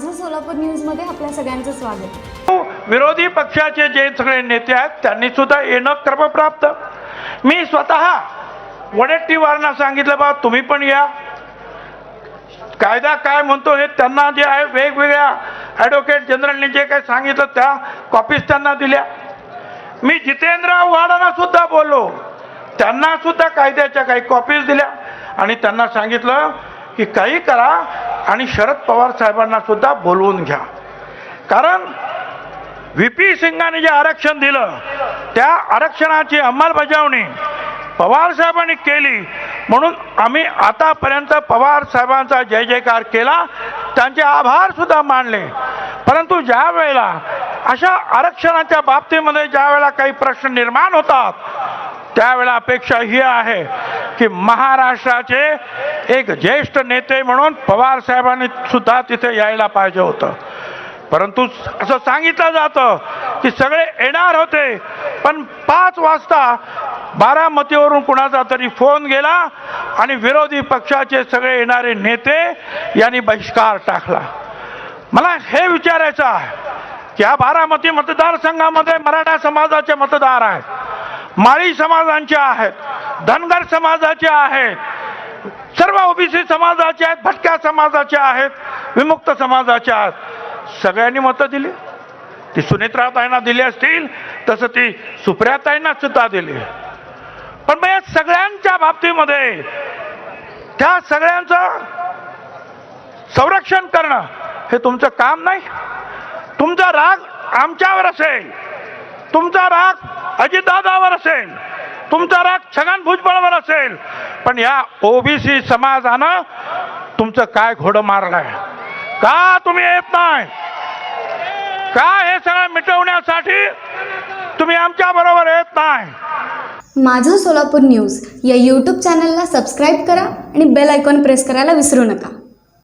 सोलापूर न्यूजमध्ये आपल्या सगळ्यांचं स्वागत. हो, विरोधी पक्षाचे जे सगळे नेते आहेत त्यांनी सुद्धा येणं क्रमप्राप्त. मी स्वतः वडेट्टीवारांना सांगितलं बा तुम्ही पण या. कायदा काय म्हणतो हे त्यांना जे आहे वेगवेगळ्या ॲडव्होकेट जनरलने जे काही सांगितलं त्या कॉपीज त्यांना दिल्या. मी जितेंद्र वाडांना सुद्धा बोललो. त्यांना सुद्धा कायद्याच्या काही कॉपीज दिल्या. आणि त्यांना सांगितलं की काही करा आणि शरद पवार साहेबांना सुद्धा बोलवून घ्या. कारण व्ही पी सिंगाने जे आरक्षण दिलं त्या आरक्षणाची अंमलबजावणी पवार साहेबांनी केली. म्हणून आम्ही आतापर्यंत पवार साहेबांचा जय जयकार केला. त्यांचे आभार सुद्धा मानले. परंतु ज्या वेळेला अशा आरक्षणाच्या बाबतीमध्ये ज्या वेळेला काही प्रश्न निर्माण होतात त्यावेळेला अपेक्षा ही आहे की महाराष्ट्राचे एक ज्येष्ठ नेते म्हणून पवार साहेबांनी सुद्धा तिथे यायला पाहिजे होतं. परंतु असं सांगितलं जातं की सगळे येणार होते पण पाच वाजता बारामतीवरून कुणाचा तरी फोन गेला आणि विरोधी पक्षाचे सगळे येणारे नेते यांनी बहिष्कार टाकला. मला हे विचारायचं आहे की या बारामती मतदारसंघामध्ये मराठा समाजाचे मतदार आहेत. माळी समाजांचे आहेत धनगर समाजाचे आहेत सर्व ओबीसी समाजाचे आहेत भटक्या समाजाचे आहेत विमुक्त समाजाचे आहेत. सगळ्यांनी मतं दिली. ती सुनेत्राताईंना दिली असतील तसं ती सुप्रियाताईंना सुद्धा दिली. पण मग या सगळ्यांच्या बाबतीमध्ये त्या सगळ्यांचं संरक्षण करणं हे तुमचं काम नाही. तुमचा राग आमच्यावर असेल. तुमचा राग अजितदादावर असेल तुमचा राग छगन भुजबळवर असेल पण या ओबीसी समाजानं तुमचं काय घोडं मारलंय? का तुम्ही येत नाही? का हे सगळं मिटवण्यासाठी तुम्ही आमच्या बरोबर येत नाही? माझं सोलापूर न्यूज या यूट्यूब चॅनलला सबस्क्राईब करा आणि बेल आयकॉन प्रेस करायला विसरू नका.